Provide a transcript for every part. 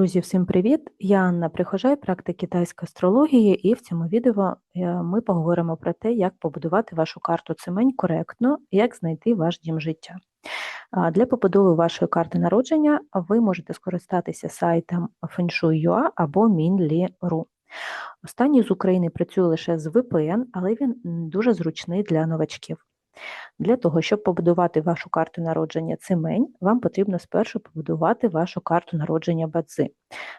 Друзі, всім привіт! Я Анна Прихожай, практик китайської астрології, і в цьому відео е, ми поговоримо про те, як побудувати вашу карту цемень коректно, як знайти ваш дім життя. Для побудови вашої карти народження ви можете скористатися сайтом Fenshui.ua або Minli.ru. Останній з України працює лише з VPN, але він дуже зручний для новачків. Для того, щоб побудувати вашу карту народження цимень, вам потрібно спершу побудувати вашу карту народження бадзи.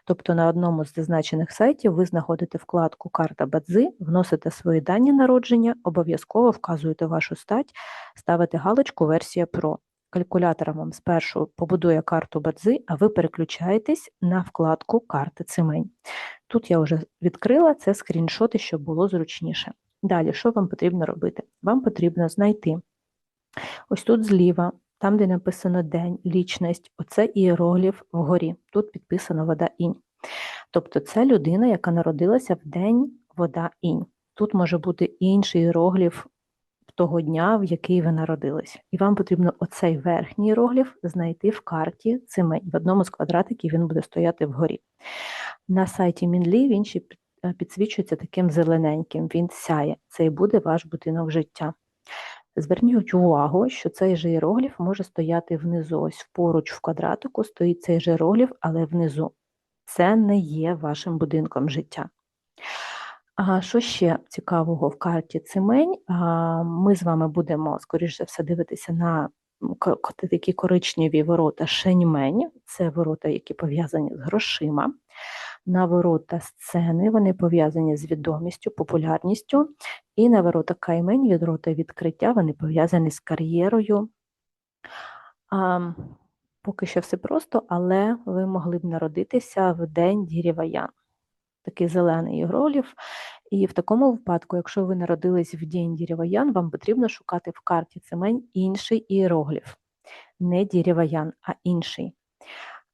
Тобто на одному з зазначених сайтів ви знаходите вкладку Карта бадзи, вносите свої дані народження, обов'язково вказуєте вашу стать, ставите галочку Версія Pro. Калькулятор вам спершу побудує карту бадзи, а ви переключаєтесь на вкладку Карти цимень. Тут я вже відкрила це скріншоти, щоб було зручніше. Далі, що вам потрібно робити? Вам потрібно знайти ось тут зліва, там, де написано день, лічність, оце іерогліф вгорі. Тут підписано вода інь. Тобто це людина, яка народилася в день вода інь. Тут може бути інший іерогліф того дня, в який ви народились. І вам потрібно оцей верхній іерогліф знайти в карті цимень. В одному з квадратиків він буде стояти вгорі. На сайті Мінлі він ще Е, підсвічується таким зелененьким, він сяє. Це і буде ваш будинок життя. Зверніть увагу, що цей же іерогліф може стояти внизу. Ось поруч в квадратику стоїть цей же іерогліф, але внизу. Це не є вашим будинком життя. А Що ще цікавого в карті цимень? Ми з вами будемо, скоріш за все, дивитися на такі коричневі ворота шеньмень, це ворота, які пов'язані з грошима на ворота сцени, вони пов'язані з відомістю, популярністю, і на ворота каймень, ворота відкриття, вони пов'язані з кар'єрою. А, Поки що все просто, але ви могли б народитися в день Діріваян. Такий зелений ігролів. І в такому випадку, якщо ви народились в день Діріваян, вам потрібно шукати в карті цемень інший іерогліф. Не Діріваян, а інший.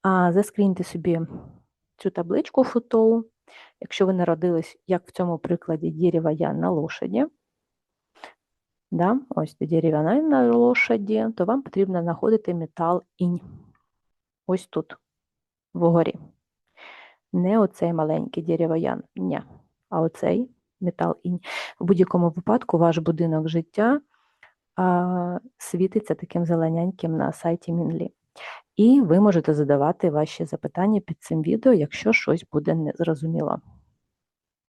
А Заскріньте собі цю табличку футоу. Якщо ви народились, як в цьому прикладі, дерево я на лошаді, да, ось дерево на лошаді, то вам потрібно знаходити метал інь. Ось тут, вгорі. Не оцей маленький деревоян, ні, а оцей метал інь. В будь-якому випадку ваш будинок життя а, світиться таким зелененьким на сайті Мінлі. І ви можете задавати ваші запитання під цим відео, якщо щось буде незрозуміло.